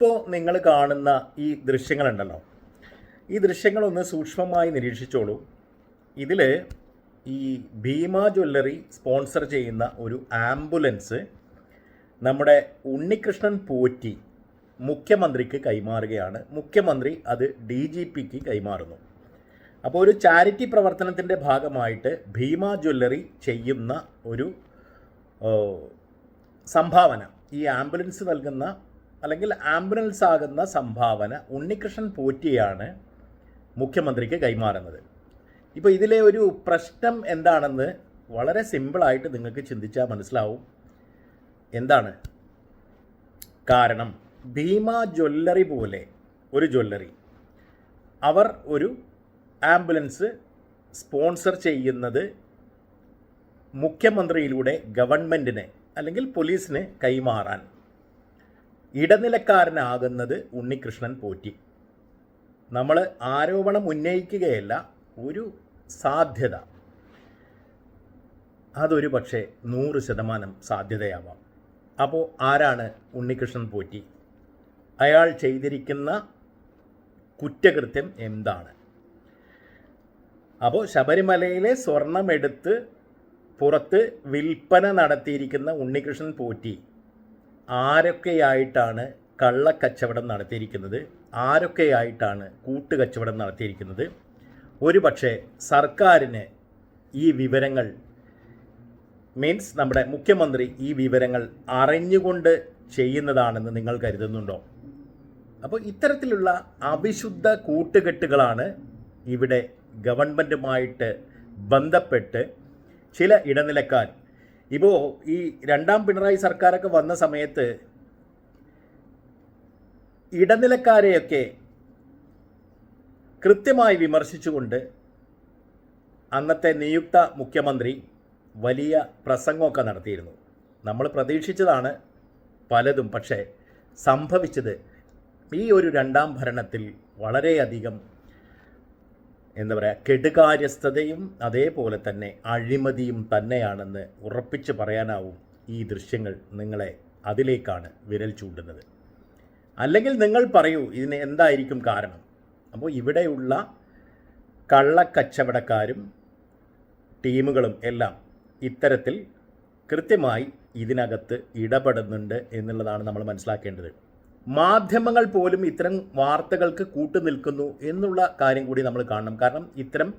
ഇപ്പോൾ നിങ്ങൾ കാണുന്ന ഈ ദൃശ്യങ്ങളുണ്ടല്ലോ. ഈ ദൃശ്യങ്ങളൊന്ന് സൂക്ഷ്മമായി നിരീക്ഷിച്ചോളൂ. ഇതിൽ ഈ ഭീമ ജ്വല്ലറി സ്പോൺസർ ചെയ്യുന്ന ഒരു ആംബുലൻസ് നമ്മുടെ ഉണ്ണികൃഷ്ണൻ പോറ്റി മുഖ്യമന്ത്രിക്ക് കൈമാറുകയാണ്. മുഖ്യമന്ത്രി അത് ഡി ജി പിക്ക് കൈമാറുന്നു. അപ്പോൾ ഒരു ചാരിറ്റി പ്രവർത്തനത്തിന്റെ ഭാഗമായിട്ട് ഭീമ ജ്വല്ലറി ചെയ്യുന്ന ഒരു സംഭാവന. ഈ ആംബുലൻസ് നൽകുന്ന അല്ലെങ്കിൽ ആംബുലൻസ് ആകുന്ന സംഭാവന ഉണ്ണികൃഷ്ണൻ പോറ്റിയാണ് മുഖ്യമന്ത്രിക്ക് കൈമാറുന്നത്. ഇപ്പോൾ ഇതിലെ ഒരു പ്രശ്നം എന്താണെന്ന് വളരെ സിമ്പിളായിട്ട് നിങ്ങൾക്ക് ചിന്തിച്ചാൽ മനസ്സിലാവും. എന്താണ്? കാരണം ഭീമ ജ്വല്ലറി പോലെ ഒരു ജ്വല്ലറി അവർ ഒരു ആംബുലൻസ് സ്പോൺസർ ചെയ്യുന്നത് മുഖ്യമന്ത്രിയിലൂടെ ഗവൺമെന്റിന് അല്ലെങ്കിൽ പോലീസിന് കൈമാറാൻ. ഇടനിലക്കാരനാകുന്നത് ഉണ്ണികൃഷ്ണൻ പോറ്റി. നമ്മൾ ആരോപണം ഉന്നയിക്കുകയല്ല ഒരു സാധ്യത. അതൊരു പക്ഷേ നൂറ് ശതമാനം സാധ്യതയാവാം. അപ്പോൾ ആരാണ് ഉണ്ണികൃഷ്ണൻ പോറ്റി? അയാൾ ചെയ്തിരിക്കുന്ന കുറ്റകൃത്യം എന്താണ്? അപ്പോൾ ശബരിമലയിലെ സ്വർണമെടുത്ത് പുറത്ത് വിൽപ്പന നടത്തിയിരിക്കുന്ന ഉണ്ണികൃഷ്ണൻ പോറ്റി ആരൊക്കെയായിട്ടാണ് കള്ളക്കച്ചവടം നടത്തിയിരിക്കുന്നത്? ആരൊക്കെയായിട്ടാണ് കൂട്ടുകച്ചവടം നടത്തിയിരിക്കുന്നത്? ഒരു പക്ഷേ സർക്കാരിന് ഈ വിവരങ്ങൾ മീൻസ് നമ്മുടെ മുഖ്യമന്ത്രി ഈ വിവരങ്ങൾ അറിഞ്ഞുകൊണ്ട് ചെയ്യുന്നതാണെന്ന് നിങ്ങൾ കരുതുന്നുണ്ടോ? അപ്പോൾ ഇത്തരത്തിലുള്ള അവിശുദ്ധ കൂട്ടുകെട്ടുകളാണ് ഇവിടെ ഗവൺമെന്റുമായിട്ട് ബന്ധപ്പെട്ട് ചില ഇടനിലക്കാർ ഇപ്പോൾ ഈ രണ്ടാം പിണറായി സർക്കാരൊക്കെ വന്ന സമയത്ത് ഇടനിലക്കാരെയൊക്കെ കൃത്യമായി വിമർശിച്ചുകൊണ്ട് അന്നത്തെ നിയുക്ത മുഖ്യമന്ത്രി വലിയ പ്രസംഗമൊക്കെ നടത്തിയിരുന്നു. നമ്മൾ പ്രതീക്ഷിച്ചതാണ് പലതും പക്ഷേ സംഭവിച്ചത് ഈ ഒരു രണ്ടാം ഭരണത്തിൽ വളരെയധികം എന്താ പറയുക കെടുകാര്യസ്ഥതയും അതേപോലെ തന്നെ അഴിമതിയും തന്നെയാണെന്ന് ഉറപ്പിച്ച് പറയാനാവും ഈ ദൃശ്യങ്ങൾ നിങ്ങളെ അതിലേക്കാണ് വിരൽ ചൂണ്ടുന്നത്. അല്ലെങ്കിൽ നിങ്ങൾ പറയൂ ഇതിന് എന്തായിരിക്കും കാരണം? അപ്പോൾ ഇവിടെയുള്ള കള്ളക്കച്ചവടക്കാരും ടീമുകളും എല്ലാം ഇത്തരത്തിൽ കൃത്യമായി ഇതിനകത്ത് ഇടപെടുന്നുണ്ട് എന്നുള്ളതാണ് നമ്മൾ മനസ്സിലാക്കേണ്ടത്. മാധ്യമങ്ങൾ പോലും ഇത്തരം വാർത്തകൾക്ക് കൂട്ടുനിൽക്കുന്നു എന്നുള്ള കാര്യം കൂടി നമ്മൾ കാണണം. കാരണം ഇത്തരം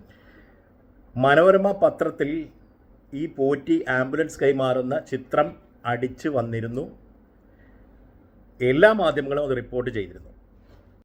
മനോരമ പത്രത്തിൽ ഈ പോറ്റി ആംബുലൻസ് കൈമാറുന്ന ചിത്രം അടിച്ചു വന്നിരുന്നു. എല്ലാ മാധ്യമങ്ങളും അത് റിപ്പോർട്ട് ചെയ്തിരുന്നു.